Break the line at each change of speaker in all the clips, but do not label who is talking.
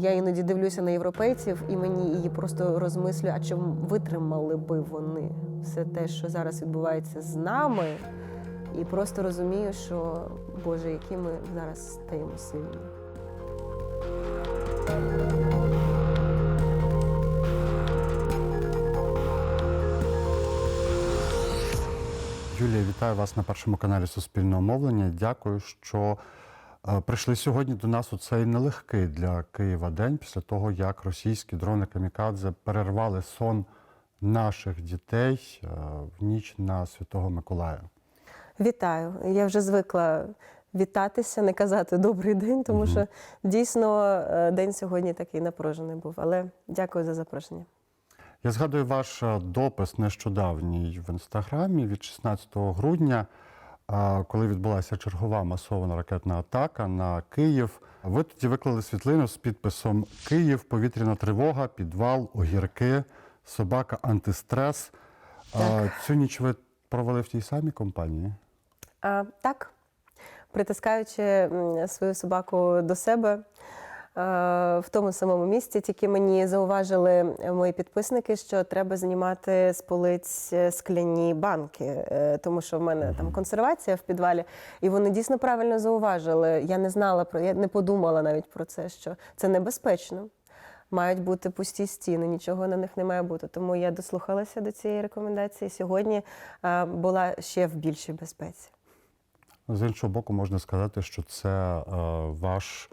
Я іноді дивлюся на європейців, і мені її просто розмислюю, а чому витримали би вони все те, що зараз відбувається з нами, і просто розумію, що Боже, які ми зараз стаємо сильні.
Юлія, вітаю вас на першому каналі Суспільного мовлення. Дякую, що прийшли сьогодні до нас у цей нелегкий для Києва день після того, як російські дрони Камікадзе перервали сон наших дітей е, в ніч на Святого Миколая.
Вітаю. Я вже звикла вітатися, не казати добрий день, тому що дійсно е, день сьогодні такий напружений був. Але дякую за запрошення.
Я згадую ваш е, допис нещодавній в інстаграмі від 16 грудня, е, коли відбулася чергова масована ракетна атака на Київ. Ви тоді виклали світлину з підписом Київ, повітряна тривога, підвал, огірки, собака, антистрес. Так. Цю ніч ви провели в тій самій компанії?
А, так, притискаючи свою собаку до себе в тому самому місці, тільки мені зауважили мої підписники, що треба знімати з полиць е, скляні банки, е, тому що в мене там консервація в підвалі, і вони дійсно правильно зауважили. Я не знала про я не подумала навіть про це, що це небезпечно. Мають бути пусті стіни, нічого на них не має бути. Тому я дослухалася до цієї рекомендації. Сьогодні е, була ще в більшій безпеці.
З іншого боку, можна сказати, що це е, ваш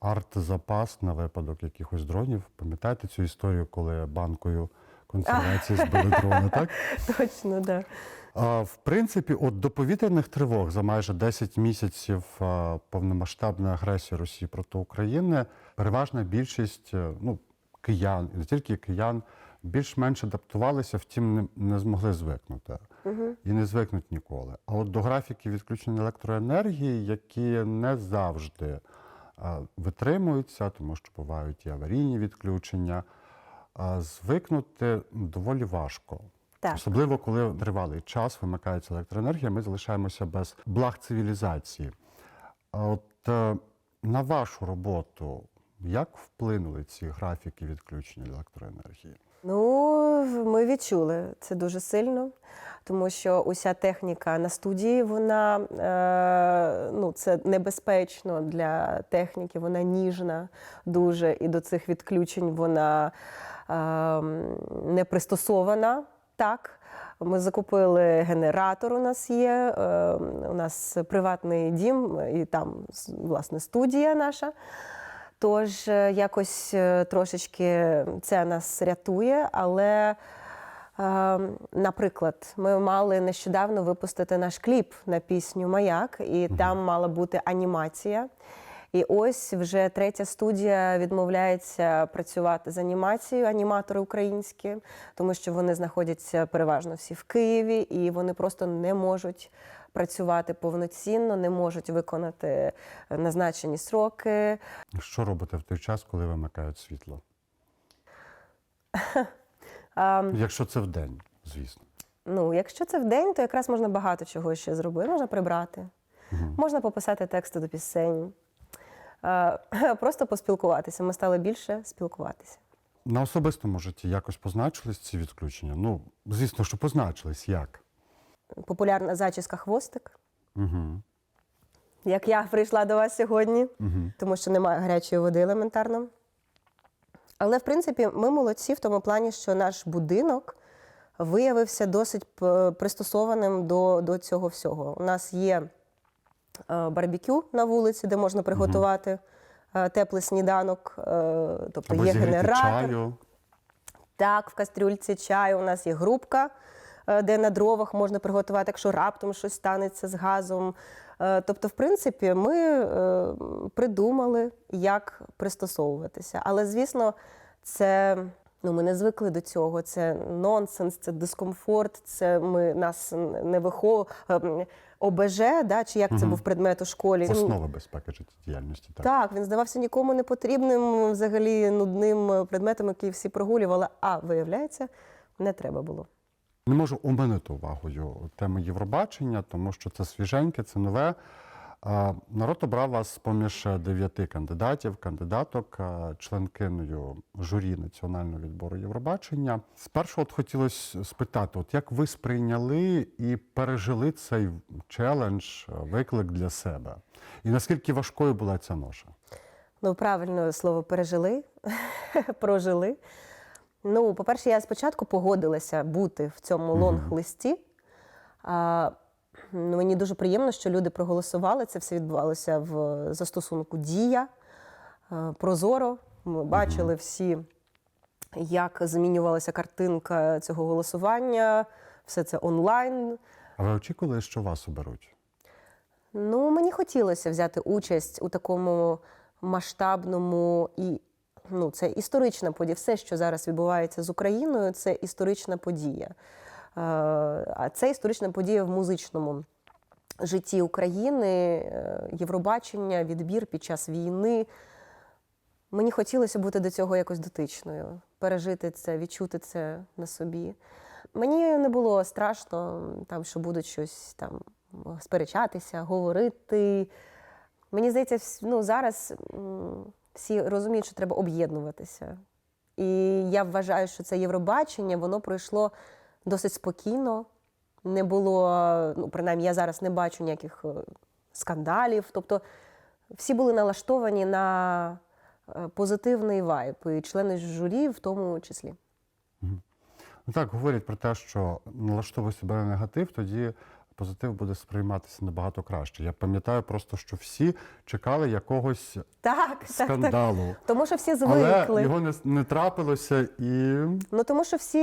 арт-запас на випадок якихось дронів. Пам'ятаєте цю історію, коли банкою консервації збили дрони, так?
Точно, да.
В принципі, от до повітряних тривог за майже 10 місяців повномасштабної агресії Росії проти України переважна більшість е, ну, киян, і не тільки киян, більш-менш адаптувалися, втім не, не змогли звикнути і не звикнуть ніколи. А от до графіків відключення електроенергії, які не завжди витримуються, тому що бувають і аварійні відключення, звикнути доволі важко.
Так.
Особливо, коли тривалий час вимикається електроенергія, ми залишаємося без благ цивілізації. От е, на вашу роботу як вплинули ці графіки відключення електроенергії?
Ну, ми відчули це дуже сильно, тому що уся техніка на студії, вона е, ну, це небезпечно для техніки, вона ніжна дуже, і до цих відключень вона е, не пристосована так. Ми закупили генератор. У нас є. е, У нас приватний дім, і там власне студія наша. Тож е, якось е, трошечки це нас рятує, але. Е, Наприклад, ми мали нещодавно випустити наш кліп на пісню Маяк, і там мала бути анімація. І ось вже третя студія відмовляється працювати з анімацією, аніматори українські, тому що вони знаходяться переважно всі в Києві, і вони просто не можуть працювати повноцінно, не можуть виконати назначені сроки.
Що робите в той час, коли вимикають світло? Якщо це вдень, звісно.
Ну, якщо це вдень, то якраз можна багато чого ще зробити. Можна прибрати, можна пописати тексти до пісень, просто поспілкуватися. Ми стали більше спілкуватися.
На особистому житті якось позначились ці відключення? Ну, звісно, що позначились. Як?
Популярна зачіска хвостик.
Угу.
Як я прийшла до вас сьогодні,
Угу.
тому що немає гарячої води елементарно. Але, в принципі, ми молодці в тому плані, що наш будинок виявився досить пристосованим до, до цього всього. У нас є е, барбекю на вулиці, де можна приготувати е, теплий сніданок, е, тобто
Або
є генератор.
чаю.
Так, в кастрюльці чаю у нас є грубка, де на дровах можна приготувати, якщо раптом щось станеться з газом. Е, Тобто, в принципі, ми е, придумали, як пристосовуватися. Але, звісно, це. Ну, ми не звикли до цього. Це нонсенс, це дискомфорт. Це ми нас не виховували. ОБЖ, да, чи як це був предмет у школі.
Основа безпеки життєдіяльності. Так.
так, він здавався нікому не потрібним, взагалі нудним предметом, який всі прогулювали. А виявляється, не треба було.
Не можу оминути увагою теми Євробачення, тому що це свіженьке, це нове. Народ обрав вас поміж дев'яти кандидатів, кандидаток, членкиною журі національного відбору Євробачення. Спершу от хотілося спитати, от як ви сприйняли і пережили цей челендж, виклик для себе? І наскільки важкою була ця ноша?
Ну, правильно слово пережили, прожили. Ну, по-перше, я спочатку погодилася бути в цьому лонг-листі. А, ну, мені дуже приємно, що люди проголосували. Це все відбувалося в застосунку Дія, е, Прозоро. Ми бачили всі, як змінювалася картинка цього голосування. Все це онлайн.
А ви очікували, що вас оберуть?
Ну, мені хотілося взяти участь у такому масштабному і ну, це історична подія. Все, що зараз відбувається з Україною, це історична подія. Е, А це історична подія в музичному житті України, е, Євробачення, відбір під час війни. Мені хотілося бути до цього якось дотичною, пережити це, відчути це на собі. Мені не було страшно, там, що будуть щось там сперечатися, говорити. Мені здається, ну, зараз всі розуміють, що треба об'єднуватися. І я вважаю, що це Євробачення, воно пройшло досить спокійно. Не було, ну, принаймні, я зараз не бачу ніяких е, скандалів. Тобто всі були налаштовані на е, позитивний вайб, і члени журі в тому числі.
Ну так, говорять про те, що налаштовуй себе на негатив, тоді позитив буде сприйматися набагато краще. Я пам'ятаю просто, що всі чекали якогось
Так, так, так.
скандалу.
Тому що всі
Але
звикли.
його не, не трапилося і
Ну тому що всі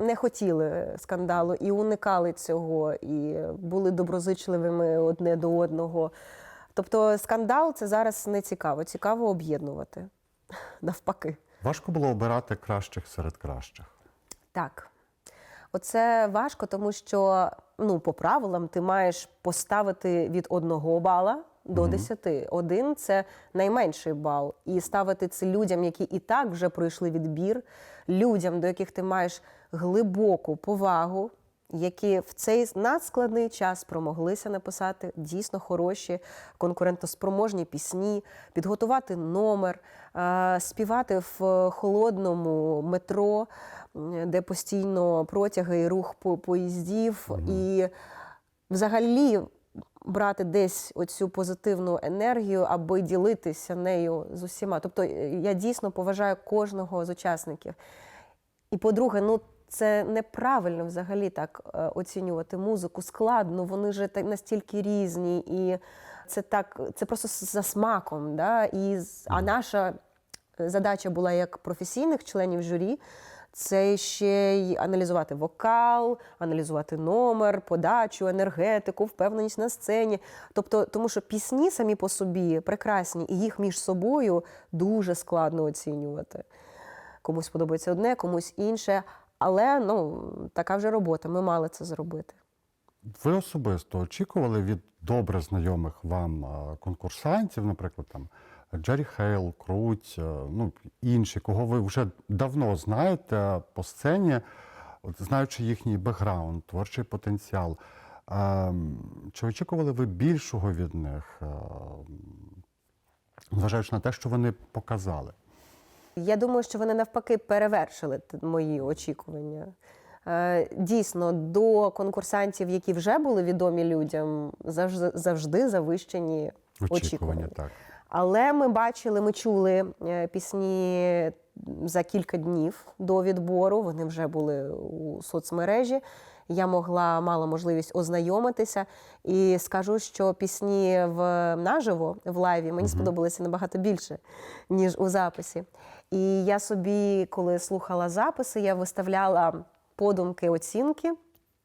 не хотіли скандалу і уникали цього, і були доброзичливими одне до одного. Тобто скандал це зараз не цікаво. Цікаво об'єднувати навпаки.
важко було обирати кращих серед кращих.
Так. Оце важко, тому що ну, по правилам ти маєш поставити від одного бала до десяти. Один це найменший бал. І ставити це людям, які і так вже пройшли відбір, людям, до яких ти маєш глибоку повагу, які в цей надскладний час промоглися написати дійсно хороші, конкурентоспроможні пісні, підготувати номер, е, співати в холодному метро, де постійно протяги і рух по- поїздів, і взагалі брати десь оцю позитивну енергію, аби ділитися нею з усіма. Тобто е, я дійсно поважаю кожного з учасників. І по-друге, ну це неправильно взагалі так е, оцінювати музику. Складно, вони ж настільки різні, і це так, це просто за смаком. Да? І, а наша задача була як професійних членів журі. Це ще й аналізувати вокал, аналізувати номер, подачу, енергетику, впевненість на сцені. Тобто, тому що пісні самі по собі прекрасні, і їх між собою дуже складно оцінювати. Комусь подобається одне, комусь інше. Але ну, така вже робота. Ми мали це зробити.
Ви особисто очікували від добре знайомих вам конкурсантів, наприклад, там Джері Хейл, Круть, ну інші, кого ви вже давно знаєте по сцені, от, знаючи їхній бекграунд, творчий потенціал. Чи очікували ви більшого від них, зважаючи на те, що вони показали?
Я думаю, що вони навпаки перевершили мої очікування. Е, Дійсно, до конкурсантів, які вже були відомі людям, завжди, завжди завищені
Очікування, так.
Але ми бачили, ми чули е, пісні за кілька днів до відбору. Вони вже були у соцмережі. Я могла мала можливість ознайомитися і скажу, що пісні в наживо в лайві мені сподобалися набагато більше, ніж у записі. І я собі, коли слухала записи, я виставляла подумки оцінки,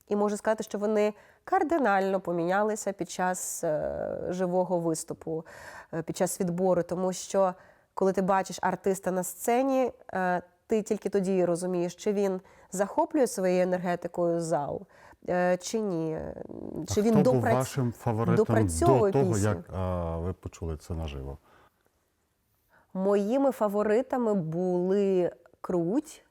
і можу сказати, що вони кардинально помінялися під час е, живого виступу, е, під час відбору, тому що коли ти бачиш артиста на сцені, е, ти тільки тоді розумієш, чи він захоплює своєю енергетикою зал, чи ні, чи
а
він
хто був вашим фаворитом до того,
пісню.
як а, ви почули це наживо?
Моїми фаворитами були Круть,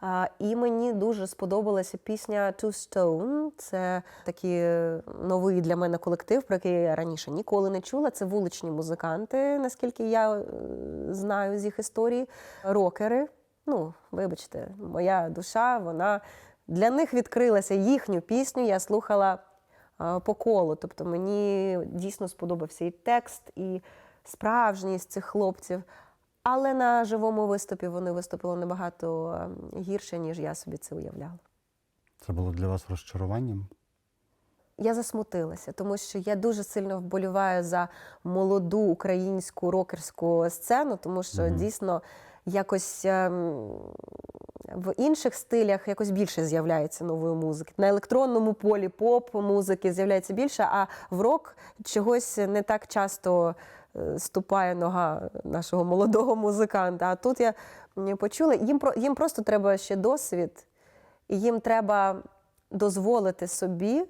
А, і мені дуже сподобалася пісня Two Stone. Це такий е, новий для мене колектив, про який я раніше ніколи не чула. Це вуличні музиканти, наскільки я е, знаю з їх історії. Рокери. Ну, вибачте, моя душа, вона для них відкрилася їхню пісню. Я слухала е, по колу. Тобто мені дійсно сподобався і текст, і справжність цих хлопців. Але на живому виступі вони виступили набагато е, гірше, ніж я собі це уявляла.
Це було для вас розчаруванням?
Я засмутилася, тому що я дуже сильно вболіваю за молоду українську рокерську сцену, тому що
Мгм.
дійсно якось ем, в інших стилях якось більше з'являється нової музики. На електронному полі поп музики з'являється більше, а в рок чогось не так часто ступає нога нашого молодого музиканта. А тут я почула, їм, їм просто треба ще досвід, і їм треба дозволити собі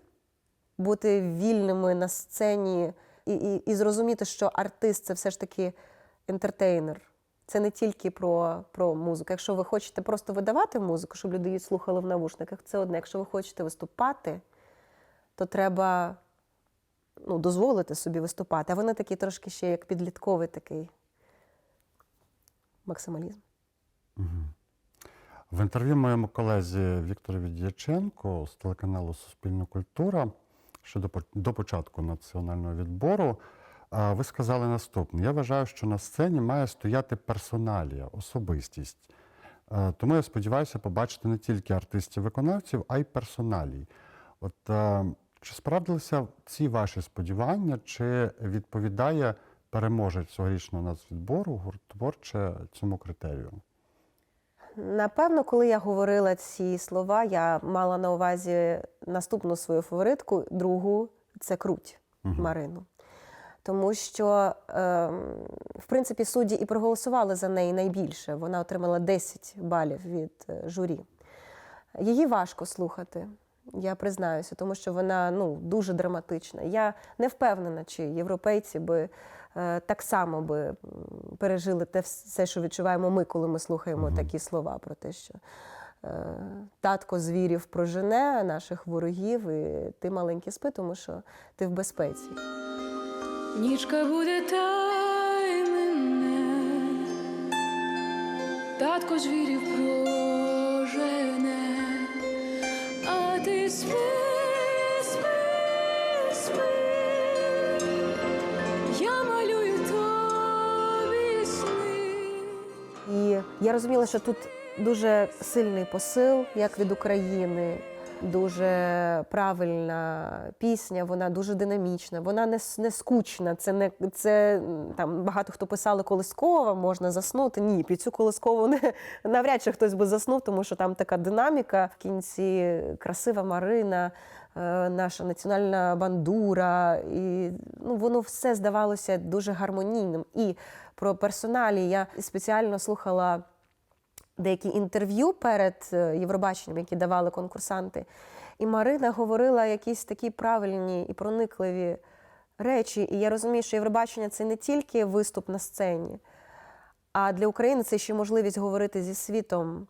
бути вільними на сцені і, і, і зрозуміти, що артист це все ж таки ентертейнер. Це не тільки про, про музику. Якщо ви хочете просто видавати музику, щоб люди її слухали в навушниках, це одне. Якщо ви хочете виступати, то треба ну, дозволити собі виступати. А вони такі трошки ще як підлітковий такий максималізм.
В інтерв'ю моєму колезі Вікторові Дяченко з телеканалу Суспільна культура по- до початку національного відбору ви сказали наступне: я вважаю, що на сцені має стояти персоналія, особистість. Тому я сподіваюся побачити не тільки артистів-виконавців, а й персоналій. От чи справдилися ці ваші сподівання, чи відповідає переможець цьогорічного нацвідбору гуртворче цьому критерію?
Напевно, коли я говорила ці слова, я мала на увазі наступну свою фаворитку, другу це круть Марину. Тому що, ем, в принципі, судді і проголосували за неї найбільше. Вона отримала 10 балів від е, журі. Її важко слухати, я признаюся, тому що вона ну, дуже драматична. Я не впевнена, чи європейці би е, так само би пережили те все, що відчуваємо ми, коли ми слухаємо такі слова про те, що е, татко звірів прожене наших ворогів, і ти маленький спи, тому що ти в безпеці.
Нічка буде таймене, татко звірів прожене, я
розуміла, що тут дуже сильний посил, як від України, дуже правильна пісня, вона дуже динамічна, вона не, не скучна. Це не це там багато хто писали колискова, можна заснути. Ні, під цю колискову не навряд чи хтось би заснув, тому що там така динаміка в кінці красива Марина. е, Наша національна бандура, і ну воно все здавалося дуже гармонійним. І про персоналі я спеціально слухала деякі інтерв'ю перед е, Євробаченням, які давали конкурсанти. І Марина говорила якісь такі правильні і проникливі речі. І я розумію, що Євробачення це не тільки виступ на сцені, а для України це ще можливість говорити зі світом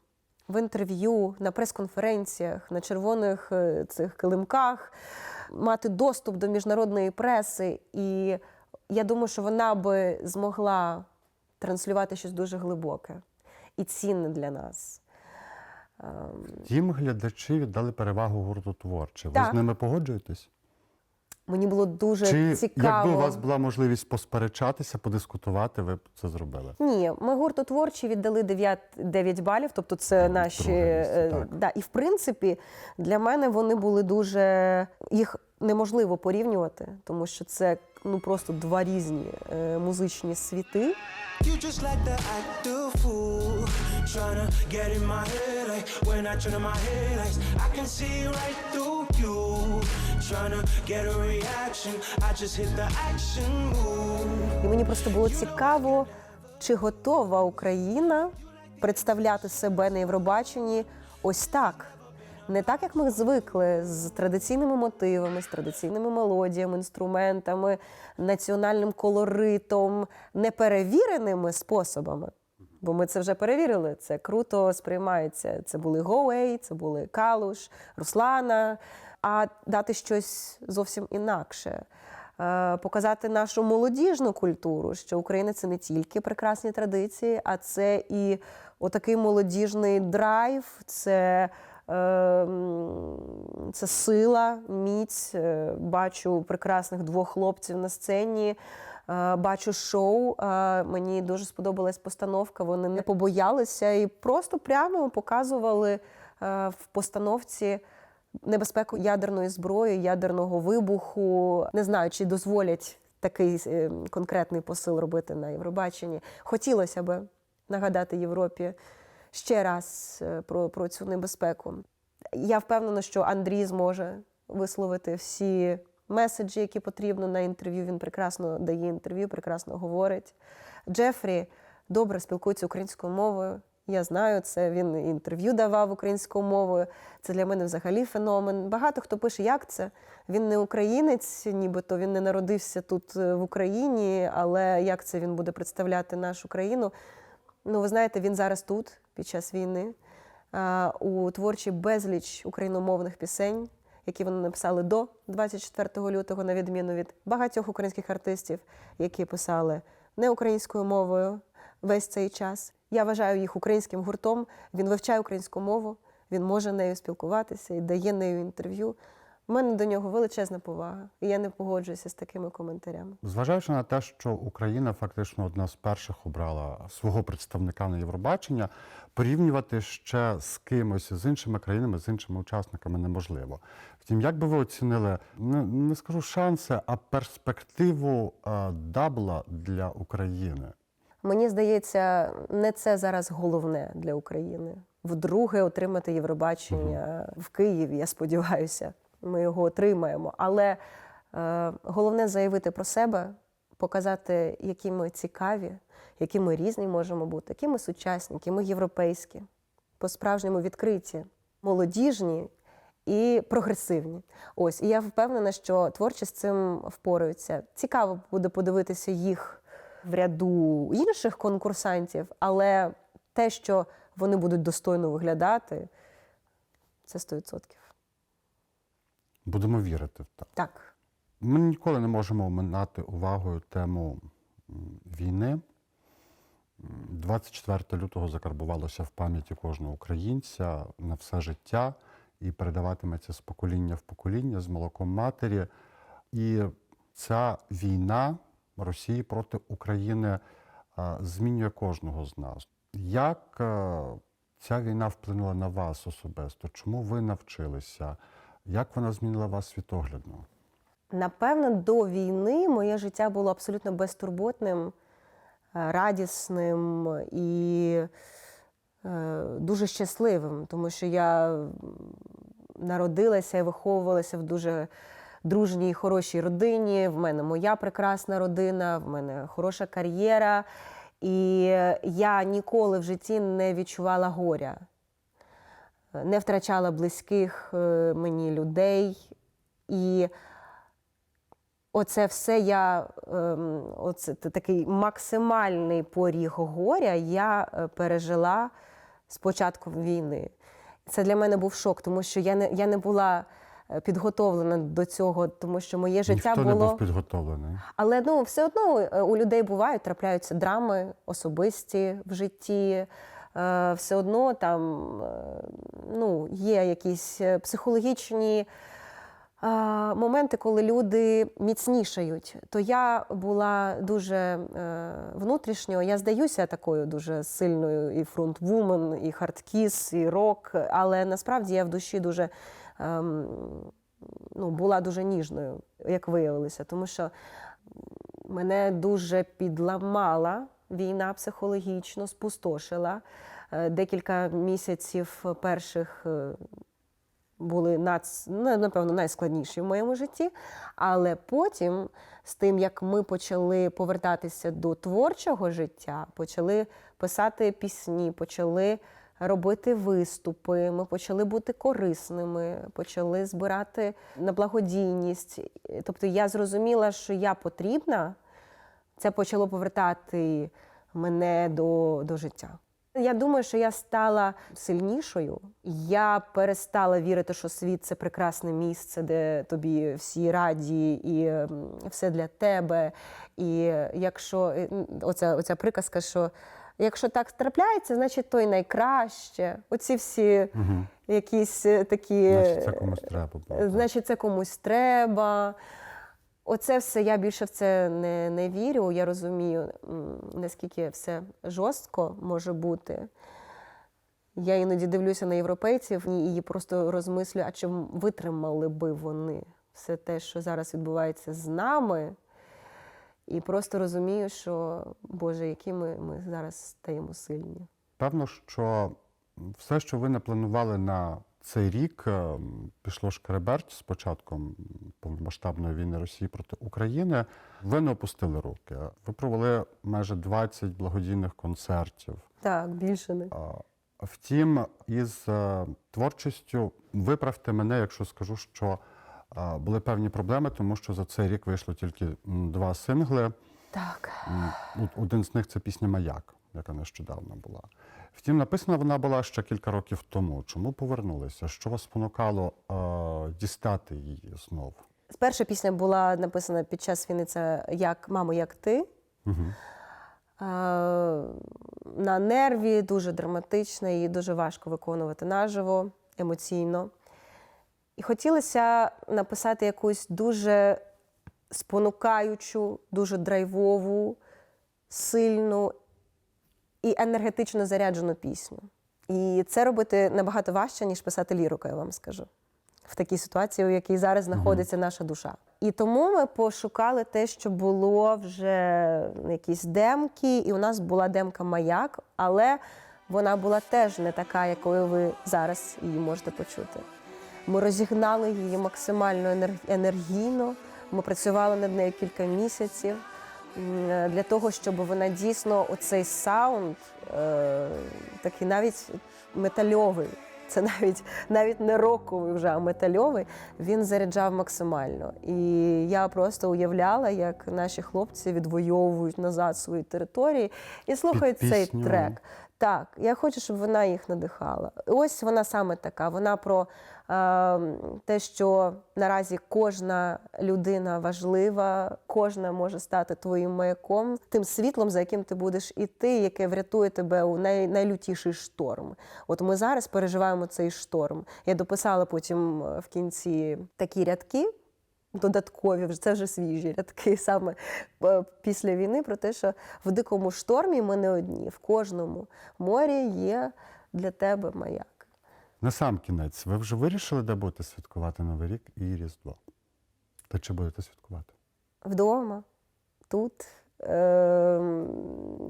в інтерв'ю, на прес-конференціях, на червоних е, цих килимках, мати доступ до міжнародної преси. І я думаю, що вона би змогла транслювати щось дуже глибоке і цінне для нас. Ем,
Тім глядачі віддали перевагу гурту творче. Ви з ними погоджуєтесь?
Мені було дуже
Чи
цікаво.
якби у вас була можливість посперечатися, подискутувати, ви б це зробили?
Ні, ми гурту творчі віддали 9, 9 балів, тобто це
Мгм,
наші.
місце,
е,
так.
да, і в принципі, для мене вони були дуже. Їх неможливо порівнювати, тому що це ну просто два різні е, музичні світи.
You just like the act fool. Tryna get in my head like when I turn on my headlights. I can see right through you. Tryna get a reaction. I just hit the action move.
І мені просто було цікаво, чи готова Україна представляти себе на Євробаченні ось так. Не так, як ми звикли з традиційними мотивами, з традиційними мелодіями, інструментами, національним колоритом, неперевіреними способами, Бо ми це вже перевірили. Це круто сприймається. Це були Гоуей, це були Калуш, Руслана. А дати щось зовсім інакше. Е, Показати нашу молодіжну культуру, що Україна це не тільки прекрасні традиції, а це і отакий молодіжний драйв, це, е, це сила, міць. Е, Бачу прекрасних двох хлопців на сцені. Е, Бачу шоу. Е, Мені дуже сподобалась постановка. Вони не побоялися і просто прямо показували е, в постановці небезпеку ядерної зброї, ядерного вибуху. Не знаю, чи дозволять такий конкретний посил робити на Євробаченні. Хотілося би нагадати Європі ще раз про, про цю небезпеку. Я впевнена, що Андрій зможе висловити всі меседжі, які потрібно на інтерв'ю. Він прекрасно дає інтерв'ю, прекрасно говорить. Джефрі добре спілкується українською мовою. Я знаю це. Він інтерв'ю давав українською мовою. Це для мене взагалі феномен. Багато хто пише, як це. Він не українець, нібито він не народився тут е, в Україні, але як це він буде представляти нашу країну? Ну, ви знаєте, він зараз тут під час війни. У творчі безліч україномовних пісень, які вони написали до 24 лютого, на відміну від багатьох українських артистів, які писали не українською мовою весь цей час. Я вважаю їх українським гуртом. Він вивчає українську мову, він може нею спілкуватися і дає нею інтерв'ю. У мене до нього величезна повага, і я не погоджуюся з такими коментарями.
Зважаючи на те, що Україна фактично одна з перших обрала свого представника на Євробачення, порівнювати ще з кимось з іншими країнами, з іншими учасниками неможливо. Втім, як би ви оцінили не, не скажу шанси, а перспективу е, дабла для України?
Мені здається, не це зараз головне для України. Вдруге отримати Євробачення в Києві. Я сподіваюся, ми його отримаємо. Але е, головне заявити про себе, показати, які ми цікаві, які ми різні можемо бути, які ми сучасні, які ми європейські, по-справжньому відкриті, молодіжні і прогресивні. Ось і я впевнена, що творчі з цим впораються. Цікаво буде подивитися їх в ряду інших конкурсантів, але те, що вони будуть достойно виглядати, це 100%.
Будемо вірити в те.
Так.
Ми ніколи не можемо оминати увагою тему війни. 24 лютого закарбувалося в пам'яті кожного українця на все життя і передаватиметься з покоління в покоління, з молоком матері. І ця війна Росії проти України змінює кожного з нас. Як е, ця війна вплинула на вас особисто? Чому ви навчилися? Як вона змінила вас світоглядно?
Напевно, до війни моє життя було абсолютно безтурботним, е, радісним і е, дуже щасливим, тому що я народилася і виховувалася в дуже дружній, хорошій родині. В мене моя прекрасна родина, в мене хороша кар'єра. І я ніколи в житті не відчувала горя, не втрачала близьких е, мені людей. І оце все я, ем, оце такий максимальний поріг горя я е, пережила з початком війни. Це для мене був шок, тому що я не, я не була е, підготовлена до цього, тому що моє життя
Ніхто
було.
не був підготовлений.
Але ну все одно у людей бувають, трапляються драми особисті в житті. Е, Все одно там е, ну, є якісь е, психологічні моменти, коли люди міцнішають. То я була дуже внутрішньо, я здаюся такою дуже сильною і фронтвумен, і хардкіс, і рок, але насправді я в душі дуже. ем, Ну, була дуже ніжною, як виявилося, тому що мене дуже підламала війна психологічно, спустошила. Е, Декілька місяців перших е, були нац, ну, напевно найскладніші в моєму житті. Але потім, з тим, як ми почали повертатися до творчого життя, почали писати пісні, почали робити виступи, ми почали бути корисними, почали збирати на благодійність. Тобто я зрозуміла, що я потрібна. Це почало повертати мене до, до життя. Я думаю, що я стала сильнішою. Я перестала вірити, що світ це прекрасне місце, де тобі всі раді, і все для тебе. І якщо е, оця, оця приказка, що якщо так трапляється, значить то й найкраще. Оці всі
Угу.
якісь е, такі.
Значить, це комусь треба
Значить, це комусь треба. Оце все я більше в це не, не вірю. Я розумію, наскільки все жорстко може бути. Я іноді дивлюся на європейців і просто розмислюю, а чи витримали би вони все те, що зараз відбувається з нами. І просто розумію, що Боже, які ми, ми зараз стаємо сильні.
Певно, що все, що ви не планували на цей рік, е, пішло шкереберть з початком повномасштабної війни Росії проти України. Ви не опустили руки. Ви провели майже 20 благодійних концертів.
Так, більше не.
Втім, із е, творчістю виправте мене, якщо скажу, що е, були певні проблеми, тому що за цей рік вийшло тільки два сингли.
Так.
Один з них це пісня Маяк, яка нещодавно була. Втім, написана вона була ще кілька років тому. Чому повернулися? Що вас спонукало е, дістати її знову?
Перша пісня була написана під час війни. Це як мамо, як ти.
Угу.
На нерві, дуже драматична і дуже важко виконувати наживо, емоційно. І хотілося написати якусь дуже спонукаючу, дуже драйвову, сильну і енергетично заряджену пісню. І це робити набагато важче, ніж писати лірику, я вам скажу. В такій ситуації, у якій зараз знаходиться наша душа. І тому ми пошукали те, що було вже якісь демки, і у нас була демка маяк, але вона була теж не така, якою ви зараз її можете почути. Ми розігнали її максимально енер- енергійно. Ми працювали над нею кілька місяців для того, щоб вона дійсно оцей саунд, е, такий навіть метальовий. Це навіть навіть не роковий вже, а метальовий, він заряджав максимально. І я просто уявляла, як наші хлопці відвоюють назад свої території і слухають цей
пісню.
трек. Так, я хочу, щоб вона їх надихала. Ось вона саме така. Вона про е, те, що наразі кожна людина важлива, кожна може стати твоїм маяком, тим світлом, за яким ти будеш іти, яке врятує тебе у най, найлютіший шторм. От ми зараз переживаємо цей шторм. Я дописала потім е, в кінці такі рядки додаткові, вже це вже свіжі рядки саме е, після війни, про те, що в дикому штормі ми не одні. В кожному морі є для тебе маяк.
На сам кінець, ви вже вирішили, де будете святкувати Новий рік і Різдво? Та чи будете святкувати?
Вдома, тут. Е,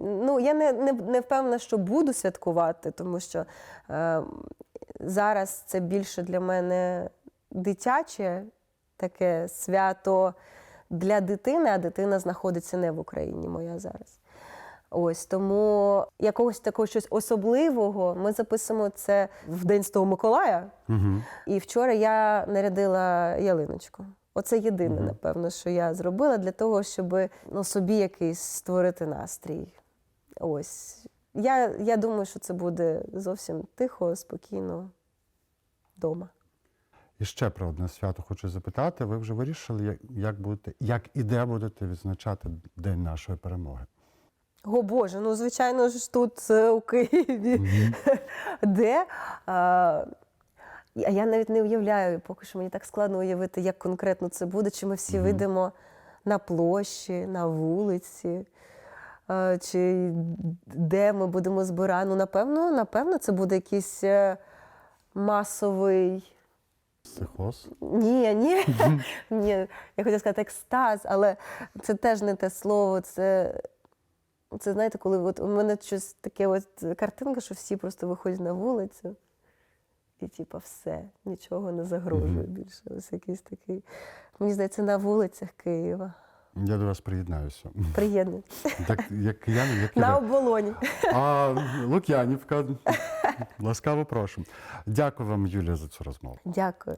ну, я не, не, не впевнена, що буду святкувати, тому що е, зараз це більше для мене дитяче таке свято для дитини, а дитина знаходиться не в Україні моя зараз. Ось тому якогось такого щось особливого ми записуємо це в День Святого Миколая.
Угу.
І вчора я нарядила ялиночку. Оце єдине,
Мгм.
напевно, що я зробила для того, щоб ну, собі якийсь створити настрій. Ось. Я, я думаю, що це буде зовсім тихо, спокійно вдома.
І ще про одне свято хочу запитати. Ви вже вирішили, як, як будете, як і де будете відзначати День нашої перемоги?
О Боже, ну звичайно ж тут е, у Києві. Де? А, а я навіть не уявляю, поки що мені так складно уявити, як конкретно це буде, чи ми всі
Мгм.
вийдемо на площі, на вулиці, а, чи де ми будемо збирати. Ну, напевно, напевно, це буде якийсь е, масовий.
Психоз?
Ні, ні, ні, я хотіла сказати екстаз, але це теж не те слово. Це, це знаєте, коли от у мене щось таке от картинка, що всі просто виходять на вулицю, і типа все, нічого не загрожує більше. Ось якийсь такий. Мені здається, на вулицях Києва.
Я до вас приєднаюся.
Приємно.
Так, як я, як
На оболоні.
А Лук'янівка. Ласкаво прошу. Дякую вам, Юлія, за цю розмову.
Дякую.